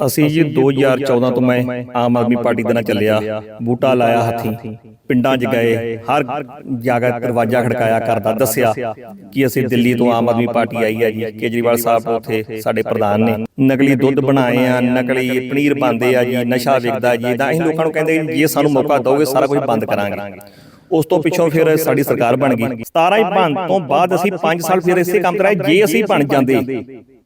ਅਸੀਂ ਜੀ 2014 ਤੋਂ ਮੈਂ ਆਮ ਆਦਮੀ ਪਾਰਟੀ ਦੇ ਨਾਲ ਚੱਲਿਆ ਬੂਟਾ ਲਾਇਆ ਹੱਥੀ ਪਿੰਡਾਂ 'ਚ ਗਏ ਹਰ ਜਗ੍ਹਾ ਦਰਵਾਜ਼ਾ ਖੜਕਾਇਆ ਕਰਦਾ ਦੱਸਿਆ ਕਿ ਅਸੀਂ ਦਿੱਲੀ ਤੋਂ ਆਮ ਆਦਮੀ ਪਾਰਟੀ ਆਈ ਹੈ ਜੀ ਕੇਜਰੀਵਾਲ ਸਾਹਿਬ ਉੱਥੇ ਸਾਡੇ ਪ੍ਰਧਾਨ ਨੇ ਨਕਲੀ ਦੁੱਧ ਬਣਾਏ ਆ ਨਕਲੀ ਪਨੀਰ ਬਣਦੇ ਆ ਜੀ ਨਸ਼ਾ ਵਿਕਦਾ ਜੀ ਇਦਾਂ ਅਸੀਂ ਲੋਕਾਂ ਨੂੰ ਕਹਿੰਦੇ ਜੀ ਜੇ ਸਾਨੂੰ ਮੌਕਾ ਦਿਓਗੇ ਸਾਰਾ ਕੁਝ ਬੰਦ ਕਰਾਂਗੇ। ਉਸ ਤੋਂ ਪਿੱਛੋਂ ਫਿਰ ਸਾਡੀ ਸਰਕਾਰ ਬਣ ਗਈ। 17 ਹੀ ਬਣ ਤੋਂ ਬਾਅਦ ਅਸੀਂ 5 ਸਾਲ ਫਿਰ ਇਸੇ ਕੰਮ ਕਰਾਏ ਜੇ ਅਸੀਂ ਬਣ ਜਾਂਦੇ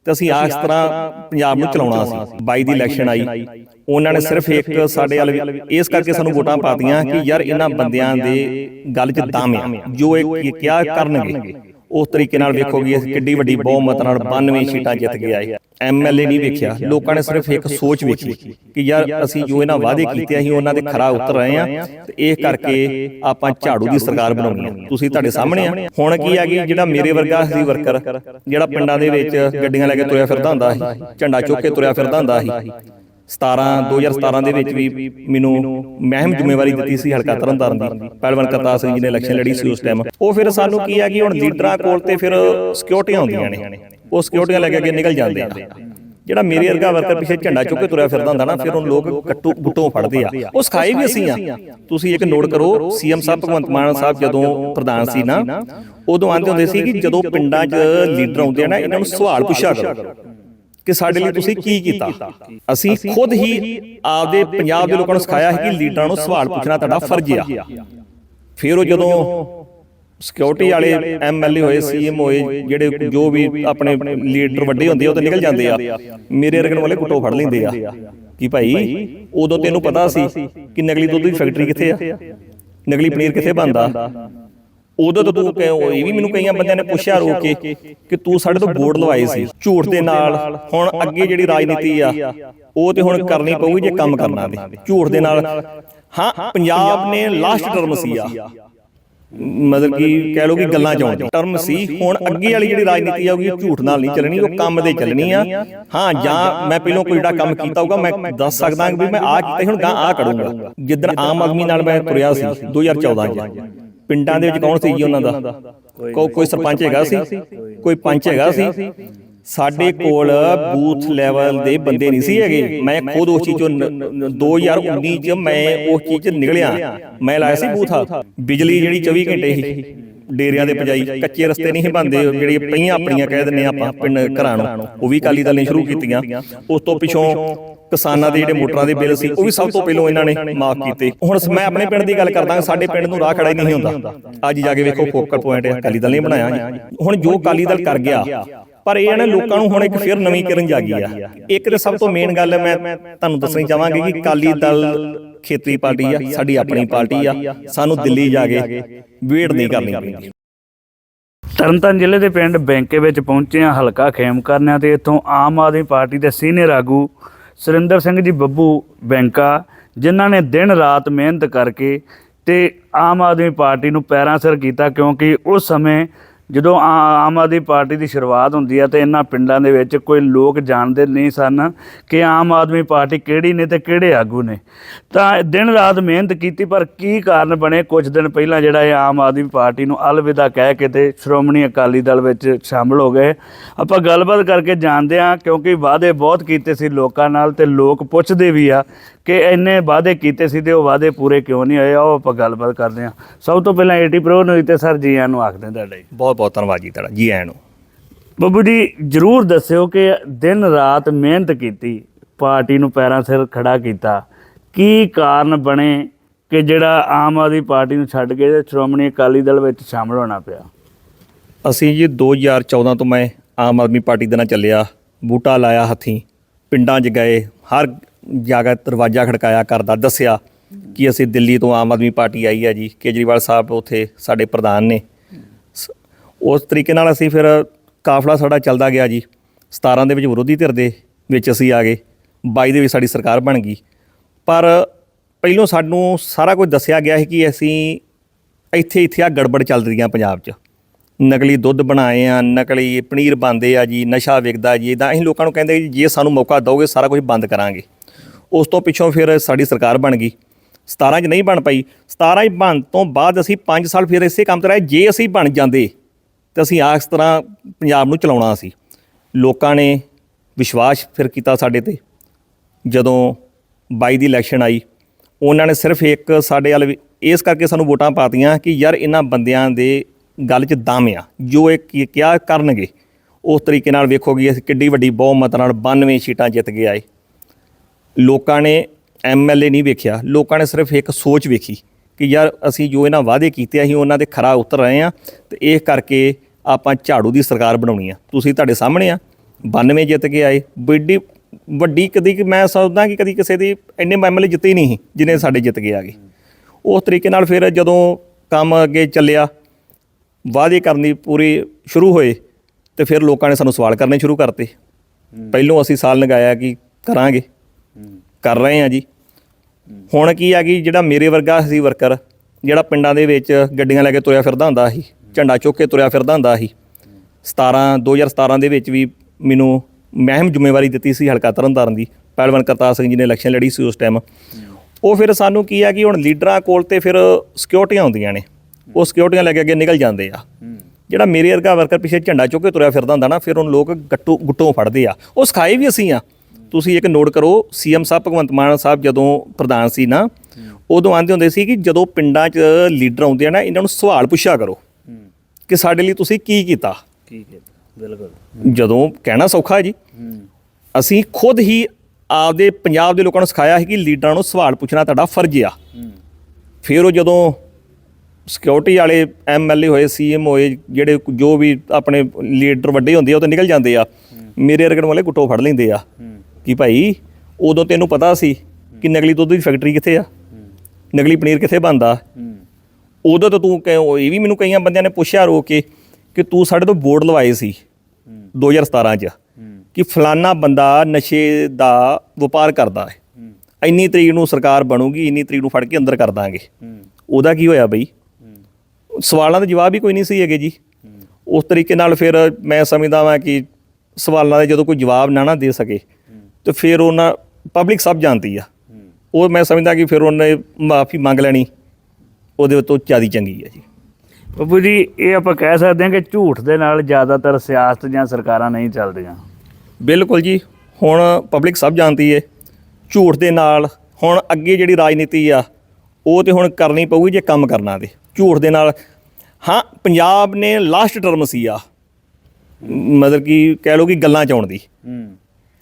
ਤੇ ਅਸੀਂ ਇਸ ਤਰ੍ਹਾਂ ਪੰਜਾਬ ਨੂੰ ਚਲਾਉਣਾ ਸੀ 22 ਦੀ ਇਲੈਕਸ਼ਨ ਆਈ। ਉਹਨਾਂ ਨੇ ਸਿਰਫ ਇੱਕ ਸਾਡੇ ਵੱਲ ਇਸ ਕਰਕੇ ਸਾਨੂੰ ਵੋਟਾਂ ਪਾਤੀਆਂ ਕਿ ਯਾਰ ਇਹਨਾਂ ਬੰਦਿਆਂ ਦੇ ਗੱਲ 'ਚ ਦਮ ਆ ਜੋ ਇਹ ਕਿਹਾ ਕਰਨਗੇ। ਉਸ ਤਰੀਕੇ ਨਾਲ ਵੇਖੋਗੇ ਅਸੀਂ ਕਿੱਡੀ ਵੱਡੀ ਬਹੁਮਤ ਨਾਲ 92 ਸੀਟਾਂ ਜਿੱਤ ਕੇ ਆਏ ਐਮਐਲਏ ਨਹੀਂ ਵੇਖਿਆ। ਲੋਕਾਂ ਨੇ ਸਿਰਫ ਇੱਕ ਸੋਚ ਵੇਖੀ ਕਿ ਯਾਰ ਅਸੀਂ ਜੋ ਇਹਨਾਂ ਵਾਅਦੇ ਕੀਤੇ ਅਸੀਂ ਉਹਨਾਂ ਦੇ ਖਰਾ ਉਤਰ ਰਹੇ ਆ ਤੇ ਇਹ ਕਰਕੇ ਆਪਾਂ ਝਾੜੂ ਦੀ ਸਰਕਾਰ ਬਣਾਉਣੀ ਆ ਤੁਸੀਂ ਤੁਹਾਡੇ ਸਾਹਮਣੇ ਆ। ਹੁਣ ਕੀ ਆ ਗਈ? ਜਿਹੜਾ ਮੇਰੇ ਵਰਗਾ ਸੀ ਵਰਕਰ ਜਿਹੜਾ ਪਿੰਡਾਂ ਦੇ ਵਿੱਚ ਗੱਡੀਆਂ ਲੈ ਕੇ ਤੁਰਿਆ ਫਿਰਦਾ ਹੁੰਦਾ ਸੀ ਝੰਡਾ ਚੁੱਕ ਕੇ ਤੁਰਿਆ ਫਿਰਦਾ ਹੁੰਦਾ ਸੀ। 17 2017 ਦੇ ਵਿੱਚ ਵੀ ਮੈਨੂੰ ਮਹਿਮ ਜ਼ਿੰਮੇਵਾਰੀ ਦਿੱਤੀ ਸੀ ਹਲਕਾ ਤਰਨਤਾਰਨ ਦੀ। ਪਹਿਲਵਾਨ ਕਰਤਾਰ ਸਿੰਘ ਜੀ ਨੇ ਇਲੈਕਸ਼ਨ ਲੜੀ ਸੀ ਉਸ ਟਾਈਮ ਉਹ ਫਿਰ ਸਾਨੂੰ ਕੀ ਆ ਕਿ ਹੁਣ ਲੀਡਰਾਂ ਕੋਲ ਤੇ ਫਿਰ ਸਿਕਿਉਰਟੀਆਂ ਹੁੰਦੀਆਂ ਨੇ। ਉਹ ਸਿਕਿਉਰਟੀਆਂ ਲੈ ਕੇ ਅੱਗੇ ਨਿਕਲ ਜਾਂਦੇ ਆ। ਜਿਹੜਾ ਮੇਰੇ ਵਰਗਾ ਵਰਕਰ ਪਿੱਛੇ ਝੰਡਾ ਚੁੱਕ ਕੇ ਤੁਰਿਆ ਫਿਰਦਾ ਹੁੰਦਾ ਨਾ ਫਿਰ ਉਹ ਲੋਕ ਕੱਟੂ ਗੁੱਟੋਂ ਫੜਦੇ ਆ। ਉਹ ਸਿਖਾਏ ਵੀ ਅਸੀਂ ਆ। ਤੁਸੀਂ ਇੱਕ ਨੋਟ ਕਰੋ ਸੀਐਮ ਸਾਹਿਬ ਭਗਵੰਤ ਮਾਨ ਸਾਹਿਬ ਜਦੋਂ ਪ੍ਰਧਾਨ ਸੀ ਨਾ ਉਦੋਂ ਆਂਦੇ ਹੁੰਦੇ ਸੀ ਕਿ ਜਦੋਂ ਪਿੰਡਾਂ 'ਚ ਲੀਡਰ ਆਉਂਦੇ ਆ ਨਾ ਇਹਨਾਂ ਨੂੰ ਸਵਾਲ ਪੁੱਛਿਆ ਕਰੋ। ਕਿ ਸਾਡੇ ਲਈ ਤੁਸੀਂ ਕੀ ਕੀਤਾ? ਅਸੀਂ ਖੁਦ ਹੀ ਆਪਦੇ ਪੰਜਾਬ ਦੇ ਲੋਕਾਂ ਨੂੰ ਸਿਖਾਇਆ ਹੈ ਕਿ ਲੀਡਰਾਂ ਨੂੰ ਸਵਾਲ ਪੁੱਛਣਾ ਤੁਹਾਡਾ ਫਰਜ਼ ਆ। ਫਿਰ ਉਹ ਜਦੋਂ ਸਿਕਿਉਰਿਟੀ ਵਾਲੇ ਐਮਐਲਏ ਹੋਏ ਸੀਐਮ ਹੋਏ ਜਿਹੜੇ ਜੋ ਵੀ ਆਪਣੇ ਲੀਡਰ ਵੱਡੇ ਹੁੰਦੇ ਆ ਉਹ ਤਾਂ ਨਿਕਲ ਜਾਂਦੇ ਆ। ਮੇਰੇ ਰਗਣ ਵਾਲੇ ਕੁੱਟੋ ਫੜ ਲੈਂਦੇ ਆ। ਕਿ ਭਾਈ ਉਦੋਂ ਤੈਨੂੰ ਪਤਾ ਸੀ ਕਿ ਨਕਲੀ ਦੁੱਧ ਦੀ ਫੈਕਟਰੀ ਕਿੱਥੇ ਆ? ਨਕਲੀ ਪਨੀਰ ਕਿੱਥੇ ਬਣਦਾ? ਉਦੋਂ ਤਾਂ ਤੂੰ ਕਿਉਂ ਇਹ ਵੀ ਮੈਨੂੰ ਕਈਆਂ ਬੰਦਿਆਂ ਨੇ ਪੁੱਛਿਆ ਰੋ ਕੇ ਕਿ ਤੂੰ ਸਾਡੇ ਤੋਂ ਬੋਰਡ ਲਵਾਏ ਸੀ ਝੂਠ ਦੇ ਨਾਲ ਹੁਣ ਅੱਗੇ ਜਿਹੜੀ ਰਾਜਨੀਤੀ ਆ ਉਹ ਤੇ ਹੁਣ ਕਰਨੀ ਪਊਗੀ ਜੇ ਕੰਮ ਕਰਨਾ ਤੇ। ਝੂਠ ਦੇ ਨਾਲ ਹਾਂ ਪੰਜਾਬ ਨੇ ਲਾਸਟ ਟਰਮ ਸੀ ਆ। ਮਤਲਬ ਕਿ ਕਹਿ ਲੋ ਕਿ ਗੱਲਾਂ ਚ ਆਉਂਦੀ ਟਰਮ ਸੀ ਹੁਣ ਅੱਗੇ ਵਾਲੀ ਜਿਹੜੀ ਰਾਜਨੀਤੀ ਆਊਗੀ ਉਹ ਝੂਠ ਨਾਲ ਨਹੀਂ ਚੱਲਣੀ ਉਹ ਕੰਮ ਦੇ ਚੱਲਣੀ ਆ। ਹਾਂ ਜਾਂ ਮੈਂ ਪਹਿਲਾਂ ਕੋਈ ਜਿਹੜਾ ਕੰਮ ਕੀਤਾ ਹੋਊਗਾ ਮੈਂ ਦੱਸ ਸਕਦਾ ਕਿ ਵੀ ਮੈਂ ਆਹ ਕੀਤਾ ਹੁਣ ਗਾਂ ਆਹ ਕਰੂੰਗਾ। ਜਿੱਦਣ ਆਮ ਆਦਮੀ ਨਾਲ ਮੈਂ ਤੁਰਿਆ ਸੀ। 2014 ਚ ਪਿੰਡਾਂ ਦੇ ਵਿੱਚ ਕੌਣ ਸੀ ਜੀ ਉਹਨਾਂ ਦਾ? ਕੋਈ ਸਰਪੰਚ ਹੈਗਾ ਸੀ? ਕੋਈ ਪੰਚ ਹੈਗਾ ਸੀ? ਸਾਡੇ ਕੋਲ ਬੂਥ ਲੈਵਲ ਦੇ ਬੰਦੇ ਨਹੀਂ ਸੀ ਹੈਗੇ। ਮੈਂ ਖੁਦ ਉਸ ਚੀਜ਼ ਚੋਂ ਨ- ਨ- 2019 ਚ ਮੈਂ ਉਸ ਚੀਜ਼ ਚ ਨਿਕਲਿਆ। ਮੈਂ ਲਾਇਆ ਸੀ ਬੂਥ ਬਿਜਲੀ ਜਿਹੜੀ 24 ਘੰਟੇ ਸੀ। ਡੇਰਿਆਂ ਦੇ ਪਜਾਈ ਕੱਚੇ ਰਸਤੇ ਨਹੀਂ ਸੀ ਬਣਦੇ ਜਿਹੜੀ ਪਈਆਂ ਆਪਣੀਆਂ ਕਹਿ ਦਿੰਨੇ ਆਪਾਂ ਪਿੰਡ ਘਰਾਂ ਨੂੰ। ਉਹ ਵੀ ਕਾਲੀ ਦਲ ਨੇ ਸ਼ੁਰੂ ਕੀਤੀਆਂ। ਉਸ ਤੋਂ ਪਿੱਛੋਂ ਕਿਸਾਨਾਂ ਦੇ ਜਿਹੜੇ ਮੋਟਰਾਂ ਦੇ ਬਿੱਲ ਸੀ ਉਹ ਵੀ ਸਭ ਤੋਂ ਪਹਿਲਾਂ ਇਹਨਾਂ ਨੇ ਮਾਫ ਕੀਤੇ। ਹੁਣ ਮੈਂ ਆਪਣੇ ਪਿੰਡ ਦੀ ਗੱਲ ਕਰਦਾ ਸਾਡੇ ਪਿੰਡ ਨੂੰ ਰਾਹ ਖੜਾ ਹੀ ਨਹੀਂ ਹੁੰਦਾ। ਅੱਜ ਜਾ ਕੇ ਵੇਖੋ ਫੋਕਲ ਪੁਆਇੰਟ ਅਕਾਲੀ ਦਲ ਨੇ ਬਣਾਇਆ ਹੁਣ ਜੋ ਅਕਾਲੀ ਦਲ ਕਰ ਗਿਆ ਪਰ ਇਹ ਨਾ ਲੋਕਾਂ ਨੂੰ ਹੁਣ ਇੱਕ ਫਿਰ ਨਵੀਂ ਕਿਰਨ ਜਾਗੀ ਆ। ਇੱਕ ਤੇ ਸਭ ਤੋਂ ਮੇਨ ਗੱਲ ਮੈਂ ਤੁਹਾਨੂੰ ਦੱਸਣੀ ਚਾਹਾਂਗੀ ਕਿ ਅਕਾਲੀ ਦਲ ਖੇਤਰੀ ਪਾਰਟੀ ਆ ਸਾਡੀ ਆਪਣੀ ਪਾਰਟੀ ਆ। ਸਾਨੂੰ ਦਿੱਲੀ ਜਾ ਕੇ ਵੇਟ ਨਹੀਂ ਕਰਨੀ ਪੈਂਦੀ। ਤਰਨਤਾਰਨ ਜ਼ਿਲ੍ਹੇ ਦੇ ਪਿੰਡ ਬੈਂਕੇ ਵਿੱਚ ਪਹੁੰਚੇ ਹਾਂ ਹਲਕਾ ਖੇਮ ਕਰਨਿਆਂ ਤੇ ਇੱਥੋਂ ਆਮ ਆਦਮੀ ਪਾਰਟੀ ਦੇ ਸੀਨੀਅਰ ਆਗੂ ਸੁਰਿੰਦਰ ਸਿੰਘ ਜੀ, ਬੱਬੂ ਬੈਂਕਾ, ਜਿਨ੍ਹਾਂ ਨੇ ਦਿਨ ਰਾਤ ਮਿਹਨਤ ਕਰਕੇ ਤੇ ਆਮ ਆਦਮੀ ਪਾਰਟੀ ਨੂੰ ਪੈਰਾਂ ਸਿਰ ਕੀਤਾ ਕਿਉਂਕਿ ਉਸ ਸਮੇਂ ਜਦੋਂ ਆ- ਆਮ ਆਦਮੀ ਪਾਰਟੀ ਦੀ ਸ਼ੁਰੂਆਤ ਹੁੰਦੀ ਹੈ ਤੇ ਇਹਨਾਂ ਪਿੰਡਾਂ ਦੇ ਵਿੱਚ ਕੋਈ ਲੋਕ ਜਾਣਦੇ ਨਹੀਂ ਸਨ ਕਿ ਆਮ ਆਦਮੀ ਪਾਰਟੀ ਕਿਹੜੀ ਨੇ ਤੇ ਕਿਹੜੇ ਆਗੂ ਨੇ। ਤਾਂ ਦਿਨ ਰਾਤ ਮਿਹਨਤ ਕੀਤੀ, ਪਰ ਕੀ ਕਾਰਨ ਬਣੇ? ਕੁਝ ਦਿਨ ਪਹਿਲਾਂ ਜਿਹੜਾ ਇਹ ਆਮ ਆਦਮੀ ਪਾਰਟੀ ਨੂੰ ਅਲਵਿਦਾ ਕਹਿ ਕੇ ਤੇ ਸ਼੍ਰੋਮਣੀ ਅਕਾਲੀ ਦਲ ਵਿੱਚ ਸ਼ਾਮਲ ਹੋ ਗਏ। ਆਪਾਂ ਗੱਲਬਾਤ ਕਰਕੇ ਜਾਣਦੇ ਹਾਂ ਕਿਉਂਕਿ ਵਾਅਦੇ ਬਹੁਤ ਕੀਤੇ ਸੀ ਲੋਕਾਂ ਨਾਲ ਤੇ ਲੋਕ ਪੁੱਛਦੇ ਵੀ ਆ ਕਿ ਇੰਨੇ ਵਾਅਦੇ ਕੀਤੇ ਸੀ ਤੇ ਉਹ ਵਾਅਦੇ ਪੂਰੇ ਕਿਉਂ ਨਹੀਂ ਹੋਏ? ਆਓ ਆਪਾਂ ਗੱਲਬਾਤ ਕਰਦੇ ਹਾਂ। ਸਭ ਤੋਂ ਪਹਿਲਾਂ ਏਟੀ ਪ੍ਰੋ ਨੂੰ ਤੇ ਸਰ ਜੀ ਆਇਆਂ ਨੂੰ ਆਖਦੇ ਹਾਂ ਤੁਹਾਡਾ ਜੀ। ਬਹੁਤ ਬਹੁਤ ਧੰਨਵਾਦ ਜੀ ਤੁਹਾਡਾ ਜੀ ਆਇਆਂ ਨੂੰ। ਬੱਬੂ ਜੀ ਜਰੂਰ ਦੱਸਿਓ ਕਿ ਦਿਨ ਰਾਤ ਮਿਹਨਤ ਕੀਤੀ ਪਾਰਟੀ ਨੂੰ ਪੈਰਾਂ ਸਿਰ ਖੜਾ ਕੀਤਾ। ਕੀ ਕਾਰਨ ਬਣੇ ਕਿ ਜਿਹੜਾ ਆਮ ਆਦਮੀ ਪਾਰਟੀ ਨੂੰ ਛੱਡ ਕੇ ਸ਼੍ਰੋਮਣੀ ਅਕਾਲੀ ਦਲ ਵਿੱਚ ਸ਼ਾਮਲ ਹੋਣਾ ਪਿਆ? ਅਸੀਂ ਜੀ 2014 ਤੋਂ ਮੈਂ ਆਮ ਆਦਮੀ ਪਾਰਟੀ ਦੇ ਨਾਲ ਚੱਲਿਆ ਬੂਟਾ ਲਾਇਆ ਹੱਥੀ ਪਿੰਡਾਂ 'ਚ ਗਏ ਹਰ ਜਾ ਕੇ ਦਰਵਾਜ਼ਾ ਖੜਕਾਇਆ ਕਰਦਾ, ਦੱਸਿਆ ਕਿ ਅਸੀਂ ਦਿੱਲੀ ਤੋਂ ਆਮ ਆਦਮੀ ਪਾਰਟੀ ਆਈ ਹੈ ਜੀ, ਕੇਜਰੀਵਾਲ ਸਾਹਿਬ ਉੱਥੇ ਸਾਡੇ ਪ੍ਰਧਾਨ ਨੇ। ਸ- ਉਸ ਤਰੀਕੇ ਨਾਲ ਅਸੀਂ ਫਿਰ ਕਾਫਲਾ ਸਾਡਾ ਚੱਲਦਾ ਗਿਆ ਜੀ। 17 ਦੇ ਵਿੱਚ ਵਿਰੋਧੀ ਧਿਰ ਦੇ ਵਿੱਚ ਅਸੀਂ ਆ ਗਏ 22 ਦੇ ਵਿੱਚ ਸਾਡੀ ਸਰਕਾਰ ਬਣ ਗਈ। ਪਰ ਪਹਿਲੋਂ ਸਾਨੂੰ ਸਾਰਾ ਕੁਝ ਦੱਸਿਆ ਗਿਆ ਸੀ ਕਿ ਅਸੀਂ ਇੱਥੇ ਇੱਥੇ ਆ ਗੜਬੜ ਚੱਲ ਰਹੀਆਂ ਪੰਜਾਬ 'ਚ। ਨਕਲੀ ਦੁੱਧ ਬਣਾਏ ਆ, ਨਕਲੀ ਪਨੀਰ ਬਣਦੇ ਆ ਜੀ, ਨਸ਼ਾ ਵਿਕਦਾ ਜੀ ਇਦਾਂ ਅਸੀਂ ਲੋਕਾਂ ਨੂੰ ਕਹਿੰਦੇ ਜੀ, ਜੇ ਸਾਨੂੰ ਮੌਕਾ ਦਿਓਗੇ, ਸਾਰਾ ਕੁਝ ਬੰਦ ਕਰਾਂਗੇ। ਉਸ ਤੋਂ ਪਿੱਛੋਂ ਫਿਰ ਸਾਡੀ ਸਰਕਾਰ ਬਣ ਗਈ। 17 'ਚ ਨਹੀਂ ਬਣ ਪਈ। 17 'ਚ ਬਣ ਤੋਂ ਬਾਅਦ ਅਸੀਂ 5 ਸਾਲ ਫਿਰ ਇਸੇ ਕੰਮ ਤੇ ਰਹੇ। ਜੇ ਅਸੀਂ ਬਣ ਜਾਂਦੇ, ਤੇ ਅਸੀਂ ਇਸ ਤਰ੍ਹਾਂ ਪੰਜਾਬ ਨੂੰ ਚਲਾਉਣਾ ਸੀ। ਲੋਕਾਂ ਨੇ ਵਿਸ਼ਵਾਸ ਫਿਰ ਕੀਤਾ ਸਾਡੇ ਤੇ। ਜਦੋਂ 22 ਦੀ ਇਲੈਕਸ਼ਨ ਆਈ, ਉਹਨਾਂ ਨੇ ਸਿਰਫ ਇੱਕ ਸਾਡੇ ਵੱਲ ਇਸ ਕਰਕੇ ਸਾਨੂੰ ਵੋਟਾਂ ਪਾਤੀਆਂ ਕਿ ਯਾਰ ਇਹਨਾਂ ਬੰਦਿਆਂ ਦੇ ਗੱਲ 'ਚ ਦਮ ਆ। ਜੋ ਇਹ ਕੀ- ਕਿਆ ਕਰਨਗੇ, ਉਸ ਤਰੀਕੇ ਨਾਲ ਵੇਖੋਗੇ ਅਸੀਂ ਕਿੱਡੀ ਵੱਡੀ ਬਹੁਮਤ ਨਾਲ 92 ਸੀਟਾਂ ਜਿੱਤ ਕੇ ਆਏ। ਲੋਕਾਂ ਨੇ ਐਮਐਲਏ ਨਹੀਂ ਵੇਖਿਆ ਲੋਕਾਂ ਨੇ ਸਿਰਫ ਇੱਕ ਸੋਚ ਵੇਖੀ ਕਿ ਯਾਰ ਅਸੀਂ ਜੋ ਇਹਨਾਂ ਵਾਅਦੇ ਕੀਤੇ ਅਸੀਂ ਉਹਨਾਂ ਦੇ ਖਰਾ ਉਤਰ ਰਹੇ ਆ ਤੇ ਇਹ ਕਰਕੇ ਆਪਾਂ ਝਾੜੂ ਦੀ ਸਰਕਾਰ ਬਣਾਉਣੀ ਆ। ਤੁਸੀਂ ਤੁਹਾਡੇ ਸਾਹਮਣੇ ਆ 92 ਜਿੱਤ ਕੇ ਆਏ ਵੱਡੀ ਵੱਡੀ ਕਦੀ ਕਿ ਮੈਂ ਸੋਚਦਾ ਕਿ ਕਦੀ ਕਿਸੇ ਦੀ ਇੰਨੇ ਐਮਐਲਏ ਜਿੱਤੇ ਹੀ ਨਹੀਂ ਜਿੰਨੇ ਸਾਡੇ ਜਿੱਤ ਕੇ ਆ ਗਏ। ਉਸ ਤਰੀਕੇ ਨਾਲ ਫਿਰ ਜਦੋਂ ਕੰਮ ਅੱਗੇ ਚੱਲਿਆ ਵਾਅਦੇ ਕਰਨੀ ਪੂਰੀ ਸ਼ੁਰੂ ਹੋਏ ਤੇ ਫਿਰ ਲੋਕਾਂ ਨੇ ਸਾਨੂੰ ਸਵਾਲ ਕਰਨੇ ਸ਼ੁਰੂ ਕਰਤੇ। ਪਹਿਲੋਂ ਅਸੀਂ ਸਾਲ ਲਗਾਇਆ ਕਿ ਕਰਾਂਗੇ। ਕਰ ਰਹੇ ਹਾਂ ਜੀ। ਹੁਣ ਕੀ ਆ ਕਿ ਜਿਹੜਾ ਮੇਰੇ ਵਰਗਾ ਸੀ ਵਰਕਰ ਜਿਹੜਾ ਪਿੰਡਾਂ ਦੇ ਵਿੱਚ ਗੱਡੀਆਂ ਲੈ ਕੇ ਤੁਰਿਆ ਫਿਰਦਾ ਹੁੰਦਾ ਸੀ, ਝੰਡਾ ਚੁੱਕ ਕੇ ਤੁਰਿਆ ਫਿਰਦਾ ਹੁੰਦਾ ਸੀ 17 2017 ਦੇ ਵਿੱਚ ਵੀ ਮੈਨੂੰ ਮਹਿਮ ਜ਼ਿੰਮੇਵਾਰੀ ਦਿੱਤੀ ਸੀ ਹਲਕਾ ਤਰਨਤਾਰਨ ਦੀ ਪਹਿਲਵਾਨ ਕਰਤਾਰ ਸਿੰਘ ਜੀ ਨੇ ਇਲੈਕਸ਼ਨ ਲੜੀ ਸੀ ਉਸ ਟਾਈਮ ਉਹ ਫਿਰ ਸਾਨੂੰ ਕੀ ਆ ਕਿ ਹੁਣ ਲੀਡਰਾਂ ਕੋਲ ਤੇ ਫਿਰ ਸਿਕਿਉਰਟੀਆਂ ਹੁੰਦੀਆਂ ਨੇ, ਉਹ ਸਿਕਿਉਰਟੀਆਂ ਲੈ ਕੇ ਅੱਗੇ ਨਿਕਲ ਜਾਂਦੇ ਆ। ਜਿਹੜਾ ਮੇਰੇ ਵਰਗਾ ਵਰਕਰ ਪਿੱਛੇ ਝੰਡਾ ਚੁੱਕ ਕੇ ਤੁਰਿਆ ਫਿਰਦਾ ਹੁੰਦਾ ਨਾ, ਫਿਰ ਉਹਨੂੰ ਲੋਕ ਗੱਟੂ ਗੁੱਟੋਂ ਫੜਦੇ ਆ। ਉਹ ਸਿਖਾਏ ਵੀ ਅਸੀਂ ਆ। ਤੁਸੀਂ ਇੱਕ ਨੋਟ ਕਰੋ ਸੀਐਮ ਸਾਹਿਬ ਭਗਵੰਤ ਮਾਨ ਸਾਹਿਬ ਜਦੋਂ ਪ੍ਰਧਾਨ ਸੀ ਨਾ ਉਦੋਂ ਆਂਦੇ ਹੁੰਦੇ ਸੀ ਕਿ ਜਦੋਂ ਪਿੰਡਾਂ 'ਚ ਲੀਡਰ ਆਉਂਦੇ ਆ ਨਾ ਇਹਨਾਂ ਨੂੰ ਸਵਾਲ ਪੁੱਛਿਆ ਕਰੋ ਕਿ ਸਾਡੇ ਲਈ ਤੁਸੀਂ ਕੀ ਕੀਤਾ? ਠੀਕ ਹੈ ਬਿਲਕੁਲ। ਜਦੋਂ ਕਹਿਣਾ ਸੌਖਾ ਹੈ ਜੀ। ਅਸੀਂ ਖੁਦ ਹੀ ਆਪਦੇ ਪੰਜਾਬ ਦੇ ਲੋਕਾਂ ਨੂੰ ਸਿਖਾਇਆ ਹੈ ਕਿ ਲੀਡਰਾਂ ਨੂੰ ਸਵਾਲ ਪੁੱਛਣਾ ਤੁਹਾਡਾ ਫਰਜ਼ ਆ। ਫਿਰ ਉਹ ਜਦੋਂ ਸਿਕਿਉਰਿਟੀ ਵਾਲੇ ਐਮਐਲਏ ਹੋਏ ਸੀਐਮ ਹੋਏ ਜਿਹੜੇ ਜੋ ਵੀ ਆਪਣੇ ਲੀਡਰ ਵੱਡੇ ਹੁੰਦੇ ਆ ਉਹ ਤਾਂ ਨਿਕਲ ਜਾਂਦੇ ਆ। ਮੇਰੇ ਰਗੜ ਵਾਲੇ ਗੁੱਟੋ ਫੜ ਲੈਂਦੇ ਆ। ਕਿ ਭਾਈ ਉਦੋਂ ਤੈਨੂੰ ਪਤਾ ਸੀ ਕਿ ਨਕਲੀ ਦੁੱਧ ਦੀ ਫੈਕਟਰੀ ਕਿੱਥੇ ਆ? ਨਕਲੀ ਪਨੀਰ ਕਿੱਥੇ ਬਣਦਾ? ਉਦੋਂ ਤਾਂ ਤੂੰ ਕਹਿ ਉਹ ਇਹ ਵੀ ਮੈਨੂੰ ਕਈਆਂ ਬੰਦਿਆਂ ਨੇ ਪੁੱਛਿਆ ਰੋ ਕੇ ਕਿ ਤੂੰ ਸਾਡੇ ਤੋਂ ਬੋਰਡ ਲਵਾਏ ਸੀ 2017 ਚ ਕਿ ਫਲਾਨਾ ਬੰਦਾ ਨਸ਼ੇ ਦਾ ਵਪਾਰ ਕਰਦਾ ਹੈ। ਇੰਨੀ ਤਰੀਕ ਨੂੰ ਸਰਕਾਰ ਬਣੂਗੀ ਇੰਨੀ ਤਰੀਕ ਨੂੰ ਫੜ ਕੇ ਅੰਦਰ ਕਰ ਦਾਂਗੇ। ਉਹਦਾ ਕੀ ਹੋਇਆ ਬਈ? ਸਵਾਲਾਂ ਦਾ ਜਵਾਬ ਹੀ ਕੋਈ ਨਹੀਂ ਸੀ ਹੈਗੇ ਜੀ। ਉਸ ਤਰੀਕੇ ਨਾਲ ਫਿਰ ਮੈਂ ਸਮਝਦਾ ਵਾਂ ਕਿ ਸਵਾਲਾਂ ਦਾ ਜਦੋਂ ਕੋਈ ਜਵਾਬ ਨਾ ਨਾ ਦੇ ਸਕੇ ਤੇ ਫਿਰ ਉਹਨਾਂ ਪਬਲਿਕ ਸਭ ਜਾਣਦੀ ਆ। ਉਹ ਮੈਂ ਸਮਝਦਾ ਕਿ ਫਿਰ ਉਹਨੇ ਮਾਫੀ ਮੰਗ ਲੈਣੀ। ਉਹਦੇ ਤੋਂ ਜ਼ਿਆਦਾ ਚੰਗੀ ਹੈ ਜੀ। ਬੱਬੂ ਜੀ ਇਹ ਆਪਾਂ ਕਹਿ ਸਕਦੇ ਹਾਂ ਕਿ ਝੂਠ ਦੇ ਨਾਲ ਜ਼ਿਆਦਾਤਰ ਸਿਆਸਤ ਜਾਂ ਸਰਕਾਰਾਂ ਨਹੀਂ ਚੱਲਦੀਆਂ। ਬਿਲਕੁਲ ਜੀ। ਹੁਣ ਪਬਲਿਕ ਸਭ ਜਾਣਦੀ ਏ। ਝੂਠ ਦੇ ਨਾਲ ਹੁਣ ਅੱਗੇ ਜਿਹੜੀ ਰਾਜਨੀਤੀ ਆ ਉਹ ਤੇ ਹੁਣ ਕਰਨੀ ਪਊਗੀ ਜੇ ਕੰਮ ਕਰਨਾ ਤੇ। ਝੂਠ ਦੇ ਨਾਲ ਹਾਂ ਪੰਜਾਬ ਨੇ ਲਾਸਟ ਟਰਮ ਸੀ ਆ। ਮਤਲਬ ਕਿ ਕਹਿ ਲਓ ਕਿ ਗੱਲਾਂ ਚ ਆਉਣ ਦੀ।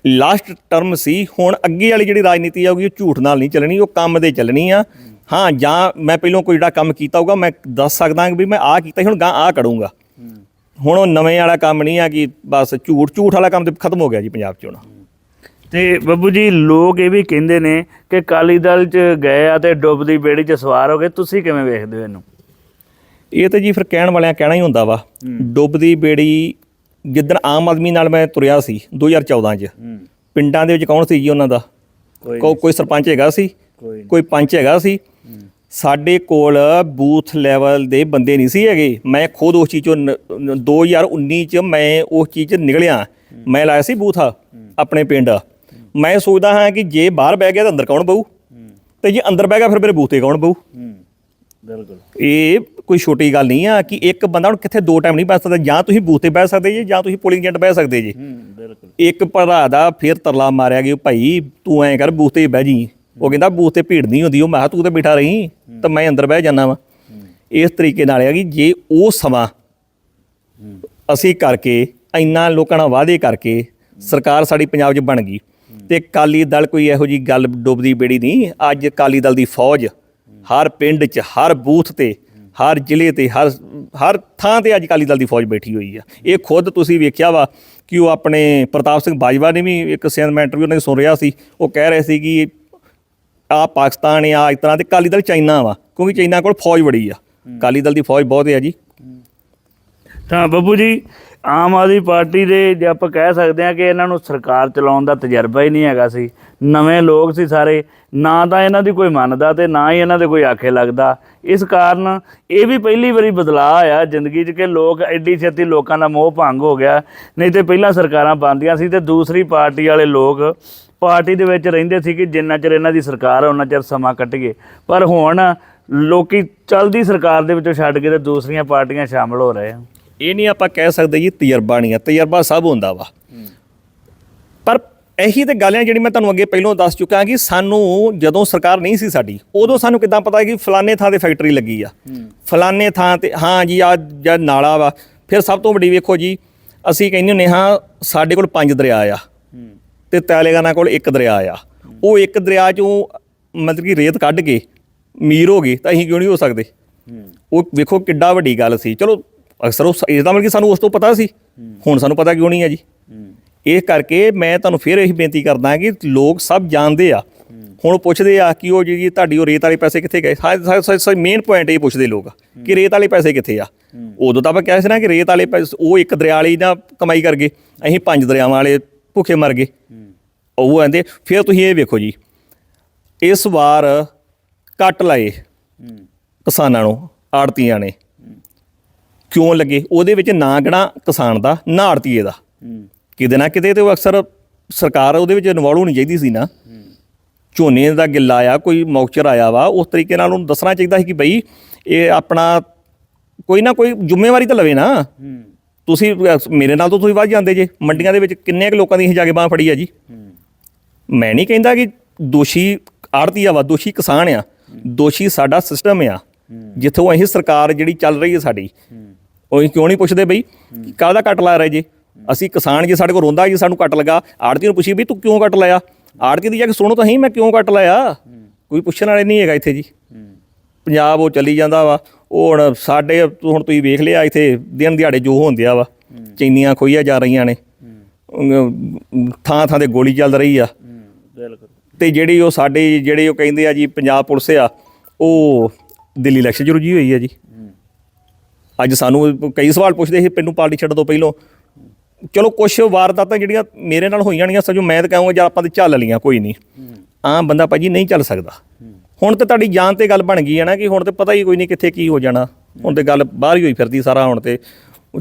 ਲਾਸਟ ਟਰਮ ਸੀ ਹੁਣ ਅੱਗੇ ਵਾਲੀ ਜਿਹੜੀ ਰਾਜਨੀਤੀ ਆਊਗੀ ਉਹ ਝੂਠ ਨਾਲ ਨਹੀਂ ਚੱਲਣੀ ਉਹ ਕੰਮ ਦੇ ਚੱਲਣੀ ਆ। ਹਾਂ ਜਾਂ ਮੈਂ ਪਹਿਲਾਂ ਕੋਈ ਜਿਹੜਾ ਕੰਮ ਕੀਤਾ ਹੋਊਗਾ ਮੈਂ ਦੱਸ ਸਕਦਾ ਕਿ ਵੀ ਮੈਂ ਆਹ ਕੀਤਾ ਸੀ ਹੁਣ ਗਾਂ ਆਹ ਕਰੂੰਗਾ। ਹੁਣ ਉਹ ਨਵੇਂ ਵਾਲਾ ਕੰਮ ਨਹੀਂ ਆ ਕਿ ਬਸ ਝੂਠ ਝੂਠ ਵਾਲਾ ਕੰਮ ਤੇ ਖਤਮ ਹੋ ਗਿਆ ਜੀ ਪੰਜਾਬ 'ਚ ਹੁਣ। ਤੇ ਬੱਬੂ ਜੀ ਲੋਕ ਇਹ ਵੀ ਕਹਿੰਦੇ ਨੇ ਕਿ ਕਾਲੀ ਦਲ ਚ ਗਏ ਆ ਤੇ ਡੁੱਬਦੀ ਬੇੜੀ ਚ ਸਵਾਰ ਹੋ ਗਏ ਤੁਸੀਂ ਕਿਵੇਂ ਵੇਖਦੇ ਹੋ ਇਹਨੂੰ? ਇਹ ਤੇ ਜੀ ਫਿਰ ਕਹਿਣ ਵਾਲਿਆਂ ਕਹਿਣਾ ਹੀ ਹੁੰਦਾ ਵਾ। ਡੁੱਬਦੀ ਬੇੜੀ ਜਿੱਦਣ ਆਮ ਆਦਮੀ ਨਾਲ ਮੈਂ ਤੁਰਿਆ ਸੀ 2014 'ਚ। ਪਿੰਡਾਂ ਦੇ ਵਿੱਚ ਕੌਣ ਸੀ ਜੀ ਉਹਨਾਂ ਦਾ? ਕੋ- ਕੋਈ ਸਰਪੰਚ ਹੈਗਾ ਸੀ ਕੋਈ ਕੋਈ ਪੰਚ ਹੈਗਾ ਸੀ। ਸਾਡੇ ਕੋਲ ਬੂਥ ਲੈਵਲ ਦੇ ਬੰਦੇ ਨਹੀਂ ਸੀ ਹੈਗੇ। ਮੈਂ ਖੁਦ ਉਸ ਚੀਜ਼ ਚੋਂ ਨ- ਨ- 2019 ਚ ਮੈਂ ਉਸ ਚੀਜ਼ ਚ ਨਿਕਲਿਆ। ਮੈਂ ਲਾਇਆ ਸੀ ਬੂਥ ਆਪਣੇ ਪਿੰਡ। ਮੈਂ ਸੋਚਦਾ ਹਾਂ ਕਿ ਜੇ ਬਾਹਰ ਬਹਿ ਗਿਆ ਤਾਂ ਅੰਦਰ ਕੌਣ ਬਹੂ? ਤੇ ਜੇ ਅੰਦਰ ਬਹਿ ਗਿਆ ਫਿਰ ਮੇਰੇ ਬੂਥ ਤੇ ਕੌਣ ਬਹੂ? ਬਿਲਕੁਲ। ਇਹ ਕੋਈ ਛੋਟੀ ਗੱਲ ਨਹੀਂ ਆ ਕਿ ਇੱਕ ਬੰਦਾ ਹੁਣ ਕਿੱਥੇ ਦੋ ਟਾਈਮ ਨਹੀਂ ਬਹਿ ਸਕਦਾ ਜਾਂ ਤੁਸੀਂ ਬੂਥ ਤੇ ਬਹਿ ਸਕਦੇ ਜੀ ਜਾਂ ਤੁਸੀਂ ਪੋਲਿੰਗ ਏਜੰਟ ਬਹਿ ਸਕਦੇ ਜੀ। ਬਿਲਕੁਲ। ਇੱਕ ਭਰਾ ਦਾ ਫਿਰ ਤਰਲਾ ਮਾਰਿਆ ਗਿਆ ਭਾਈ ਤੂੰ ਐਂ ਕਰ ਬੂਥ ਤੇ ਬਹਿ ਜੀ। ਉਹ ਕਹਿੰਦਾ ਬੂਥ ਤੇ ਭੀੜ ਨਹੀਂ ਹੁੰਦੀ ਉਹ ਮੈਂ ਕਿਹਾ ਤੂੰ ਤੇ ਬੈਠਾ ਰਹੀਂ ਤਾਂ ਮੈਂ ਅੰਦਰ ਬਹਿ ਜਾਣਾ ਵਾ। ਇਸ ਤਰੀਕੇ ਨਾਲ ਆ ਕਿ ਜੇ ਉਹ ਸਮਾਂ ਅਸੀਂ ਕਰਕੇ ਇੰਨਾ ਲੋਕਾਂ ਨਾਲ ਵਾਅਦੇ ਕਰਕੇ ਸਰਕਾਰ ਸਾਡੀ ਪੰਜਾਬ 'ਚ ਬਣ ਗਈ। ਤੇ ਕਾਲੀ ਦਲ ਕੋਈ ਇਹੋ ਜੀ ਗੱਲ ਡੁੱਬਦੀ ਬੇੜੀ ਨਹੀਂ ਅੱਜ ਕਾਲੀ ਦਲ ਦੀ ਫੌਜ ਹਰ ਪਿੰਡ 'ਚ, ਹਰ ਬੂਥ ਤੇ, ਹਰ ਜ਼ਿਲ੍ਹੇ ਤੇ, ਹਰ ਹਰ ਥਾਂ ਤੇ ਅੱਜ ਅਕਾਲੀ ਦਲ ਦੀ ਫੌਜ ਬੈਠੀ ਹੋਈ ਆ। ਇਹ ਖੁਦ ਤੁਸੀਂ ਵੇਖਿਆ ਵਾ ਕਿ ਉਹ ਆਪਣੇ ਪ੍ਰਤਾਪ ਸਿੰਘ ਬਾਜਵਾ ਨੇ ਵੀ ਇੱਕ ਸੈਨ ਇੰਟਰਵਿਊ ਉਹਨਾਂ ਦੀ ਸੁਣ ਰਿਹਾ ਸੀ। ਉਹ ਕਹਿ ਰਹੇ ਸੀ ਕਿ ਆ ਪਾਕਿਸਤਾਨ ਆ, ਇਸ ਤਰ੍ਹਾਂ ਤੇ ਅਕਾਲੀ ਦਲ ਚਾਈਨਾ ਵਾ, ਕਿਉਂਕਿ ਚਾਈਨਾ ਕੋਲ ਫੌਜ ਬੜੀ ਆ। ਅਕਾਲੀ ਦਲ ਦੀ ਫੌਜ ਬਹੁਤ ਹੈ ਜੀ। ਤਾਂ ਬੱਬੂ ਜੀ, ਆਮ ਆਦਮੀ ਪਾਰਟੀ ਦੇ ਜੇ ਆਪਾਂ ਕਹਿ ਸਕਦੇ ਹਾਂ ਕਿ ਇਹਨਾਂ ਨੂੰ ਸਰਕਾਰ ਚਲਾਉਣ ਦਾ ਤਜਰਬਾ ਹੀ ਨਹੀਂ ਹੈਗਾ ਸੀ। ਨਵੇਂ ਲੋਕ ਸੀ ਸਾਰੇ, ਨਾ ਤਾਂ ਇਹਨਾਂ ਦੀ ਕੋਈ ਮੰਨਦਾ ਤੇ ਨਾ ਹੀ ਇਹਨਾਂ ਦੇ ਕੋਈ ਆਖੇ ਲੱਗਦਾ। ਇਸ ਕਾਰਨ ਇਹ ਵੀ ਪਹਿਲੀ ਵਾਰੀ ਬਦਲਾਅ ਆਇਆ ਜ਼ਿੰਦਗੀ 'ਚ ਕਿ ਲੋਕ ਐਡੀ ਛੇਤੀ ਲੋਕਾਂ ਦਾ ਮੋਹ ਭੰਗ ਹੋ ਗਿਆ। ਨਹੀਂ ਤੇ ਪਹਿਲਾਂ ਸਰਕਾਰਾਂ ਬਣਦੀਆਂ ਸੀ ਤੇ ਦੂਸਰੀ ਪਾਰਟੀ ਵਾਲੇ ਲੋਕ ਪਾਰਟੀ ਦੇ ਵਿੱਚ ਰਹਿੰਦੇ ਸੀ ਕਿ ਜਿੰਨਾ ਚਿਰ ਇਹਨਾਂ ਦੀ ਸਰਕਾਰ ਹੈ ਉਹਨਾਂ ਚਿਰ ਸਮਾਂ ਕੱਟੀਏ। ਪਰ ਹੁਣ ਲੋਕੀ ਚਲਦੀ ਸਰਕਾਰ ਦੇ ਵਿੱਚੋਂ ਛੱਡ ਕੇ ਤੇ ਦੂਸਰੀਆਂ ਪਾਰਟੀਆਂ ਸ਼ਾਮਲ ਹੋ ਰਹੇ ਆ। ਇਹ ਨਹੀਂ ਆਪਾਂ ਕਹਿ ਸਕਦੇ ਜੀ ਤਜਰਬਾ ਨਹੀਂ ਆ, ਤਜਰਬਾ ਸਭ ਹੁੰਦਾ ਵਾ। ਪਰ ਇਹੀ ਤੇ ਗੱਲ ਹੈ ਜਿਹੜੀ ਮੈਂ ਤੁਹਾਨੂੰ ਅੱਗੇ ਪਹਿਲਾਂ ਦੱਸ ਚੁੱਕਾ ਕਿ ਸਾਨੂੰ ਜਦੋਂ ਸਰਕਾਰ ਨਹੀਂ ਸੀ ਸਾਡੀ, ਉਦੋਂ ਸਾਨੂੰ ਕਿੱਦਾਂ ਪਤਾ ਕਿ ਫਲਾਣੇ ਥਾਂ ਤੇ ਫੈਕਟਰੀ ਲੱਗੀ ਆ। ਫਲਾਣੇ ਥਾਂ ਤੇ, ਹਾਂ ਜੀ ਆ ਜਾਂ ਨਾਲਾ ਵਾ, ਫਿਰ ਸਭ ਤੋਂ ਵੱਡੀ ਵੇਖੋ ਜੀ, ਅਸੀਂ ਕਹਿੰਦੇ ਹੁੰਦੇ ਹਾਂ, ਸਾਡੇ ਕੋਲ ਪੰਜ ਦਰਿਆ ਆ ਤੇ ਤੈਲੇਗਾਨਾ ਕੋਲ ਇੱਕ ਦਰਿਆ ਆ। ਉਹ ਇੱਕ ਦਰਿਆ ਚੋਂ ਮਤਲਬ ਕਿ ਰੇਤ ਕੱਢ ਕੇ, ਅਮੀਰ ਹੋ ਗਏ, ਤਾਂ ਅਸੀਂ ਕਿਉਂ ਨਹੀਂ ਹੋ ਸਕਦੇ? ਉਹ ਵੇਖੋ ਕਿੱਡਾ ਵੱਡੀ ਗੱਲ ਸੀ। ਚਲੋ ਅਕਸਰ ਉਹ ਇਹਦਾ ਮਤਲਬ ਕਿ ਸਾਨੂੰ ਉਸ ਤੋਂ ਪਤਾ ਸੀ। ਹੁਣ ਸਾਨੂੰ ਪਤਾ ਕਿਉਂ ਨਹੀਂ ਹੈ ਜੀ? ਇਹ ਕਰਕੇ ਮੈਂ ਤੁਹਾਨੂੰ ਫਿਰ ਇਹੀ ਬੇਨਤੀ ਕਰਦਾ ਕਿ ਲੋਕ ਸਭ ਜਾਣਦੇ ਆ। ਹੁਣ ਪੁੱਛਦੇ ਆ ਕਿ ਉਹ ਜਿਹੜੀ ਤੁਹਾਡੀ ਉਹ ਰੇਤ ਵਾਲੇ ਪੈਸੇ ਕਿੱਥੇ ਗਏ? ਸਾਰੇ ਮੇਨ ਪੁਆਇੰਟ ਇਹ ਪੁੱਛਦੇ ਲੋਕ ਕਿ ਰੇਤ ਵਾਲੇ ਪੈਸੇ ਕਿੱਥੇ ਆ? ਉਦੋਂ ਤਾਂ ਆਪਾਂ ਕਿਹਾ ਸੀ ਨਾ ਕਿ ਰੇਤ ਵਾਲੇ ਪੈਸੇ ਉਹ ਇੱਕ ਦਰਿਆ ਵਾਲੀ ਨਾ ਕਮਾਈ ਕਰ ਗਏ। ਅਸੀਂ ਪੰਜ ਦਰਿਆਵਾਂ ਵਾਲੇ ਭੁੱਖੇ ਮਰ ਗਏ। ਉਹ ਆਂਦੇ, ਫਿਰ ਤੁਸੀਂ ਇਹ ਵੇਖੋ ਜੀ। ਇਸ ਵਾਰ ਕੱਟ ਲਾਏ ਕਿਸਾਨਾਂ ਨੂੰ, ਆੜਤੀਆਂ ਨੇ। ਕਿਉਂ ਲੱਗੇ? ਉਹਦੇ ਵਿੱਚ ਨਾ ਗਣਾ ਕਿਸਾਨ ਦਾ ਨਾ ਆੜਤੀਏ ਦਾ ਕਿਤੇ ਨਾ ਕਿਤੇ ਤੇ ਉਹ ਅਕਸਰ ਸਰਕਾਰ ਉਹਦੇ ਵਿੱਚ ਇਨਵੋਲਵ ਹੋਣੀ ਚਾਹੀਦੀ ਸੀ ਨਾ। ਝੋਨੇ ਦਾ ਗਿੱਲਾ ਆ ਕੋਈ ਮੌਕਚਰ ਆਇਆ ਵਾ ਉਸ ਤਰੀਕੇ ਨਾਲ ਉਹਨੂੰ ਦੱਸਣਾ ਚਾਹੀਦਾ ਸੀ ਕਿ ਬਈ ਇਹ ਆਪਣਾ ਕੋਈ ਨਾ ਕੋਈ ਜ਼ਿੰਮੇਵਾਰੀ ਤਾਂ ਲਵੇ ਨਾ। ਤੁਸੀਂ ਮੇਰੇ ਨਾਲ ਤਾਂ ਤੁਸੀਂ ਵੱਧ ਜਾਂਦੇ ਜੇ। ਮੰਡੀਆਂ ਦੇ ਵਿੱਚ ਕਿੰਨੇ ਕੁ ਲੋਕਾਂ ਦੀ ਅਸੀਂ ਜਾ ਕੇ ਬਾਹ ਫੜੀ ਆ ਜੀ। ਮੈਂ ਨਹੀਂ ਕਹਿੰਦਾ ਕਿ ਦੋਸ਼ੀ ਆੜਤੀ ਆ ਵਾ ਦੋਸ਼ੀ ਕਿਸਾਨ ਆ। ਦੋਸ਼ੀ ਸਾਡਾ ਸਿਸਟਮ ਆ। ਜਿੱਥੋਂ ਅਸੀਂ ਸਰਕਾਰ ਜਿਹੜੀ ਚੱਲ ਰਹੀ ਹੈ ਸਾਡੀ। ਉਹ ਕਿਉਂ ਨਹੀਂ ਪੁੱਛਦੇ ਬਈ? ਕਾਹਦਾ ਕੱਟ ਲਾ ਰਹੇ ਜੇ? ਅਸੀਂ ਕਿਸਾਨ ਜੇ ਸਾਡੇ ਕੋਲ ਰੋਂਦਾ ਜੀ ਸਾਨੂੰ ਕੱਟ ਲਗਾ ਆੜਤੀ ਨੂੰ ਪੁੱਛੀ ਵੀ ਤੂੰ ਕਿਉਂ ਕੱਟ ਲਾਇਆ? ਆੜਤੀ ਦੀ ਜਾ ਕੇ ਸੁਣੋ ਤਾਂ ਸਹੀ ਮੈਂ ਕਿਉਂ ਕੱਟ ਲਾਇਆ? ਕੋਈ ਪੁੱਛਣ ਵਾਲੇ ਨਹੀਂ ਹੈਗਾ ਇੱਥੇ ਜੀ। ਪੰਜਾਬ ਉਹ ਚੱਲੀ ਜਾਂਦਾ ਵਾ। ਉਹ ਹੁਣ ਸਾਡੇ ਹੁਣ ਤੁਸੀਂ ਵੇਖ ਲਿਆ ਇੱਥੇ ਦਿਨ ਦਿਹਾੜੇ ਜੋ ਹੁੰਦਿਆ ਵਾ। ਚੈਨੀਆਂ ਖੋਈਆਂ ਜਾ ਰਹੀਆਂ ਨੇ। ਥਾਂ ਥਾਂ ਤੇ ਗੋਲੀ ਚੱਲ ਰਹੀ ਆ। ਬਿਲਕੁਲ। ਤੇ ਜਿਹੜੀ ਉਹ ਸਾਡੇ ਜਿਹੜੇ ਉਹ ਕਹਿੰਦੇ ਆ ਜੀ ਪੰਜਾਬ ਪੁਲਿਸ ਆ ਉਹ ਦਿੱਲੀ ਇਲੈਕਸ਼ਨ 'ਚ ਰੁੱਝੀ ਹੋਈ ਆ ਜੀ। ਅੱਜ ਸਾਨੂੰ ਕਈ ਸਵਾਲ ਪੁੱਛਦੇ ਸੀ ਪਿੰਡੂ ਪਾਰਟੀ ਛੱਡ ਤੋਂ ਪਹਿਲੋਂ। ਚਲੋ ਕੁਝ ਵਾਰਦਾਤਾਂ ਜਿਹੜੀਆਂ ਮੇਰੇ ਨਾਲ ਹੋਈਆਂ ਨਹੀਂ ਸਜੋ ਮੈਂ ਤਾਂ ਕਹਾਂਗਾ ਜਾਂ ਆਪਾਂ ਤੇ ਚੱਲ ਲੀਆਂ ਕੋਈ ਨਹੀਂ। ਆਮ ਬੰਦਾ ਭਾਜੀ ਨਹੀਂ ਚੱਲ ਸਕਦਾ। ਹੁਣ ਤੇ ਤੁਹਾਡੀ ਜਾਨ ਤੇ ਗੱਲ ਬਣ ਗਈ ਹੈ ਨਾ ਕਿ ਹੁਣ ਤੇ ਪਤਾ ਹੀ ਕੋਈ ਨਹੀਂ ਕਿੱਥੇ ਕੀ ਹੋ ਜਾਣਾ। ਹੁਣ ਤੇ ਗੱਲ ਬਾਹਰ ਹੀ ਹੋਈ ਫਿਰਦੀ ਸਾਰਾ ਹੁਣ ਤੇ।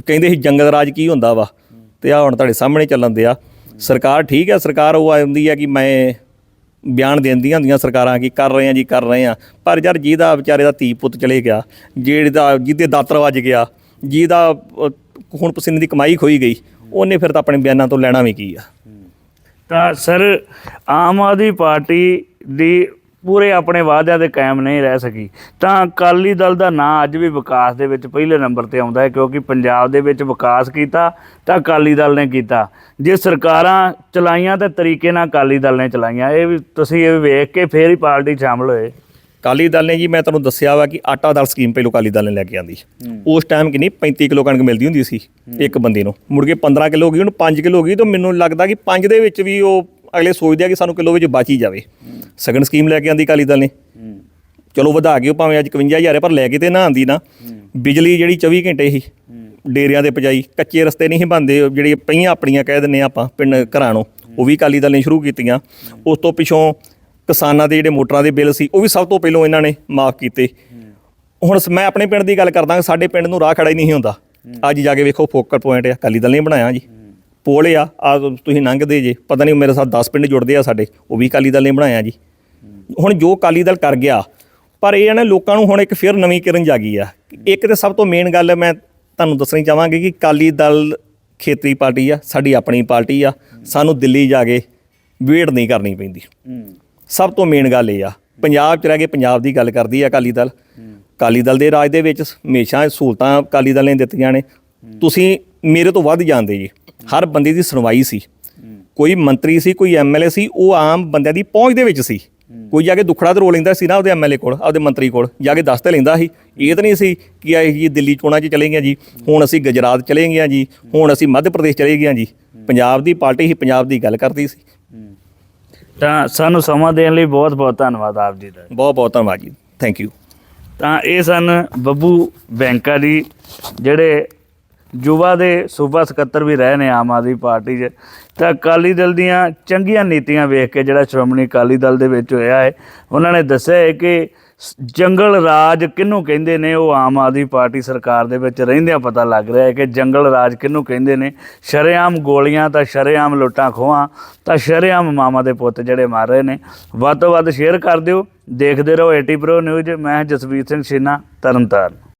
ਕਹਿੰਦੇ ਸੀ ਜੰਗਲ ਰਾਜ ਕੀ ਹੁੰਦਾ ਵਾ? ਤੇ ਆ ਹੁਣ ਤੁਹਾਡੇ ਸਾਹਮਣੇ ਚੱਲਣ ਦਿਆ। ਸਰਕਾਰ ਠੀਕ ਹੈ ਸਰਕਾਰ ਉਹ ਆਉਂਦੀ ਹੈ ਕਿ ਮੈਂ ਬਿਆਨ ਦਿੰਦੀਆਂ ਹੁੰਦੀਆਂ ਸਰਕਾਰਾਂ ਕਿ ਕਰ ਰਹੇ ਆ ਜੀ, ਕਰ ਰਹੇ ਆ। ਪਰ ਯਾਰ ਜਿਹਦਾ ਵਿਚਾਰੇ ਦਾ ਧੀ ਪੁੱਤ ਚਲੇ ਗਿਆ ਜਿਹਦਾ ਜਿਹਦੇ ਦਾਤਰ ਵੱਜ ਗਿਆ, ਜਿਹਦਾ ਹੁਣ ਪਸੀਨੇ ਦੀ ਕਮਾਈ ਖੋਈ ਗਈ, ਉਹਨੇ ਫਿਰ ਤਾਂ ਆਪਣੇ ਬਿਆਨਾਂ ਤੋਂ ਲੈਣਾ ਵੀ ਕੀ ਆ? ਤਾਂ ਸਰ, ਆਮ ਆਦਮੀ ਪਾਰਟੀ ਦੀ ਪੂਰੇ ਆਪਣੇ ਵਾਅਦਿਆਂ ਤੇ ਕਾਇਮ ਨਹੀਂ ਰਹਿ ਸਕੀ। ਤਾਂ ਅਕਾਲੀ ਦਲ ਦਾ ਨਾਂ ਅੱਜ ਵੀ ਵਿਕਾਸ ਦੇ ਵਿੱਚ ਪਹਿਲੇ ਨੰਬਰ ਤੇ ਆਉਂਦਾ ਹੈ ਕਿਉਂਕਿ ਪੰਜਾਬ ਦੇ ਵਿੱਚ ਵਿਕਾਸ ਕੀਤਾ ਤਾਂ ਅਕਾਲੀ ਦਲ ਨੇ ਕੀਤਾ। ਜੇ ਸਰਕਾਰਾਂ ਚਲਾਈਆਂ ਤਾਂ ਤਰੀਕੇ ਨਾਲ ਅਕਾਲੀ ਦਲ ਨੇ ਚਲਾਈਆਂ। ਇਹ ਵੀ ਤੁਸੀਂ ਇਹ ਵੇਖ ਕੇ ਫੇਰ ਹੀ ਪਾਰਟੀ ਸ਼ਾਮਲ ਹੋਏ। ਕਾਲੀ ਦਲ ਨੇ ਜੀ ਮੈਂ ਤੁਹਾਨੂੰ ਦੱਸਿਆ ਵਾ ਕਿ ਆਟਾ ਦਾਲ ਸਕੀਮ ਪਹਿਲੋਂ ਕਾਲੀ ਦਲ ਨੇ ਲੈ ਕੇ ਆਂਦੀ। ਉਸ ਟਾਈਮ ਕਿੰਨੀ? 35 ਕਿਲੋ ਕਣਕ ਮਿਲਦੀ ਹੁੰਦੀ ਸੀ ਇੱਕ ਬੰਦੇ ਨੂੰ। ਮੁੜ ਕੇ 15 ਕਿਲੋ ਹੋ ਗਈ ਹੁਣ 5 ਕਿਲੋ ਹੋ ਗਈ ਤਾਂ ਮੈਨੂੰ ਲੱਗਦਾ ਕਿ 5 ਦੇ ਵਿੱਚ ਵੀ ਉਹ ਅਗਲੇ ਸੋਚਦੇ ਆ ਕਿ ਸਾਨੂੰ ਕਿਲੋ ਵਿੱਚ ਬਚ ਹੀ ਜਾਵੇ। ਸਗਨ ਸਕੀਮ ਲੈ ਕੇ ਆਂਦੀ ਕਾਲੀ ਦਲ ਨੇ। ਚਲੋ ਵਧਾ ਕੇ ਉਹ ਭਾਵੇਂ ਅੱਜ 51000 ਹੈ, ਪਰ ਲੈ ਕੇ ਤੇ ਨਾ ਆਂਦੀ ਨਾ। ਬਿਜਲੀ ਜਿਹੜੀ 24 ਘੰਟੇ ਹੀ, ਡੇਰਿਆਂ ਦੇ ਪਜਾਈ, ਕੱਚੇ ਰਸਤੇ ਨਹੀਂ ਸੀ ਬਣਦੇ ਉਹ ਜਿਹੜੀ ਪਈਆਂ ਆਪਣੀਆਂ ਕਹਿ ਦਿੰਨੇ ਆਪਾਂ, ਪਿੰਡ ਘਰਾਂ ਨੂੰ ਉਹ ਵੀ ਕਾਲੀ ਦਲ ਨੇ ਸ਼ੁਰੂ ਕੀਤੀਆਂ। ਉਸ ਤੋਂ ਪਿਛੋਂ ਕਿਸਾਨਾਂ ਦੇ ਜਿਹੜੇ ਮੋਟਰਾਂ ਦੇ ਬਿੱਲ ਸੀ, ਉਹ ਵੀ ਸਭ ਤੋਂ ਪਹਿਲਾਂ ਇਹਨਾਂ ਨੇ ਮਾਫ ਕੀਤੇ। ਹੁਣ ਸ- ਮੈਂ ਆਪਣੇ ਪਿੰਡ ਦੀ ਗੱਲ ਕਰਦਾ, ਸਾਡੇ ਪਿੰਡ ਨੂੰ ਰਾਹ ਖੜਾ ਹੀ ਨਹੀਂ ਹੁੰਦਾ। ਅੱਜ ਜਾ ਕੇ ਵੇਖੋ ਫੋਕਲ ਪੁਆਇੰਟ ਆ ਕਾਲੀ ਦਲ ਨੇ ਬਣਾਇਆ ਜੀ। ਪੋਲ ਆ ਆ ਤੁਸੀਂ ਲੰਘਦੇ ਜੇ। ਪਤਾ ਨਹੀਂ ਮੇਰੇ ਸਾਥ 10 ਪਿੰਡ ਜੁੜਦੇ ਆ ਸਾਡੇ, ਉਹ ਵੀ ਕਾਲੀ ਦਲ ਨੇ ਬਣਾਇਆ ਜੀ। ਹੁਣ ਜੋ ਕਾਲੀ ਦਲ ਕਰ ਗਿਆ, ਪਰ ਇਹ ਆ ਨਾ ਲੋਕਾਂ ਨੂੰ ਹੁਣ ਇੱਕ ਫਿਰ ਨਵੀਂ ਕਿਰਨ ਜਾਗੀ ਆ। ਇੱਕ ਤੇ ਸਭ ਤੋਂ ਮੇਨ ਗੱਲ ਮੈਂ ਤੁਹਾਨੂੰ ਦੱਸਣੀ ਚਾਹਾਂਗੀ ਕਿ ਕਾਲੀ ਦਲ ਖੇਤਰੀ ਪਾਰਟੀ ਆ, ਸਾਡੀ ਆਪਣੀ ਪਾਰਟੀ ਆ। ਸਾਨੂੰ ਦਿੱਲੀ ਜਾ ਕੇ ਵੇਟ ਨਹੀਂ ਕਰਨੀ ਪੈਂਦੀ। ਸਭ ਤੋਂ ਮੇਨ ਗੱਲ ਇਹ ਆ, ਪੰਜਾਬ ਚ ਰਹਿ ਕੇ ਪੰਜਾਬ ਦੀ ਗੱਲ ਕਰਦੀ ਆ ਅਕਾਲੀ ਦਲ। ਅਕਾਲੀ ਦਲ ਦੇ ਰਾਜ ਦੇ ਵਿੱਚ ਹਮੇਸ਼ਾ ਸਹੂਲਤਾਂ ਅਕਾਲੀ ਦਲ ਨੇ ਦਿੱਤੀਆਂ ਨੇ। ਤੁਸੀਂ ਮੇਰੇ ਤੋਂ ਵੱਧ ਜਾਣਦੇ ਜੀ। ਹਰ ਬੰਦੇ ਦੀ ਸੁਣਵਾਈ ਸੀ। ਕੋਈ ਮੰਤਰੀ ਸੀ ਕੋਈ ਐਮਐਲਏ ਸੀ ਉਹ ਆਮ ਬੰਦਿਆਂ ਦੀ ਪਹੁੰਚ ਦੇ ਵਿੱਚ ਸੀ। ਕੋਈ ਜਾ ਕੇ ਦੁਖੜਾ ਤੇ ਰੋ ਲੈਂਦਾ ਸੀ ਨਾ ਉਹਦੇ ਐਮਐਲਏ ਕੋਲ ਆਪਦੇ ਮੰਤਰੀ ਕੋਲ ਜਾ ਕੇ ਦੱਸ ਤੇ ਲੈਂਦਾ ਸੀ। ਇਹ ਤਾਂ ਨਹੀਂ ਸੀ ਕਿ ਆ ਜੀ ਦਿੱਲੀ ਚੋਣਾਂ 'ਚ ਚਲੇ ਗਏ ਜੀ ਹੁਣ ਅਸੀਂ ਗੁਜਰਾਤ ਚਲੇ ਗਏ ਜੀ ਹੁਣ ਅਸੀਂ ਮੱਧ ਪ੍ਰਦੇਸ਼ ਚਲੇ ਗਏ ਜੀ। ਪੰਜਾਬ ਦੀ ਪਾਰਟੀ ਹੀ ਪੰਜਾਬ ਦੀ ਗੱਲ ਕਰਦੀ ਸੀ। ਤਾਂ ਸਾਨੂੰ ਸਮਾਂ ਦੇਣ ਲਈ ਬਹੁਤ ਬਹੁਤ ਧੰਨਵਾਦ ਆਪ ਜੀ ਦਾ। ਬਹੁਤ ਬਹੁਤ ਧੰਨਵਾਦ ਜੀ। ਥੈਂਕ ਯੂ ਤਾਂ ਇਹ ਸਨ ਬੱਬੂ ਬੈਂਕਾ ਜੀ ਜਿਹੜੇ ਯੁਵਾ ਦੇ ਸੂਬਾ ਸਕੱਤਰ ਵੀ ਰਹੇ ਨੇ ਆਮ ਆਦਮੀ ਪਾਰਟੀ 'ਚ। ਤਾਂ ਅਕਾਲੀ ਦਲ ਦੀਆਂ ਚੰਗੀਆਂ ਨੀਤੀਆਂ ਵੇਖ ਕੇ ਜਿਹੜਾ ਸ਼੍ਰੋਮਣੀ ਅਕਾਲੀ ਦਲ ਦੇ ਵਿੱਚ ਹੋਇਆ ਹੈ, ਉਹਨਾਂ ਨੇ ਦੱਸਿਆ ਹੈ ਕਿ ਸ- ਜੰਗਲ ਰਾਜ ਕਿਹਨੂੰ ਕਹਿੰਦੇ ਨੇ, ਉਹ ਆਮ ਆਦਮੀ ਪਾਰਟੀ ਸਰਕਾਰ ਦੇ ਵਿੱਚ ਰਹਿੰਦਿਆਂ ਪਤਾ ਲੱਗ ਰਿਹਾ ਹੈ ਕਿ ਜੰਗਲ ਰਾਜ ਕਿਹਨੂੰ ਕਹਿੰਦੇ ਨੇ। ਸ਼ਰੇਆਮ ਗੋਲੀਆਂ ਤਾਂ ਸ਼ਰੇਆਮ ਲੁੱਟਾਂ ਖੋਹਾਂ, ਤਾਂ ਸ਼ਰੇਆਮ ਮਾਮਾ ਦੇ ਪੁੱਤ ਜਿਹੜੇ ਮਾਰ ਰਹੇ ਨੇ। ਵੱਧ ਤੋਂ ਵੱਧ ਸ਼ੇਅਰ ਕਰ ਦਿਓ। ਦੇਖਦੇ ਰਹੋ ਏਟੀ ਪ੍ਰੋ ਨਿਊਜ਼ ਮੈਂ ਜਸਵੀਰ ਸਿੰਘ ਸ਼ੀਨਾ ਤਰਨਤਾਰਨ।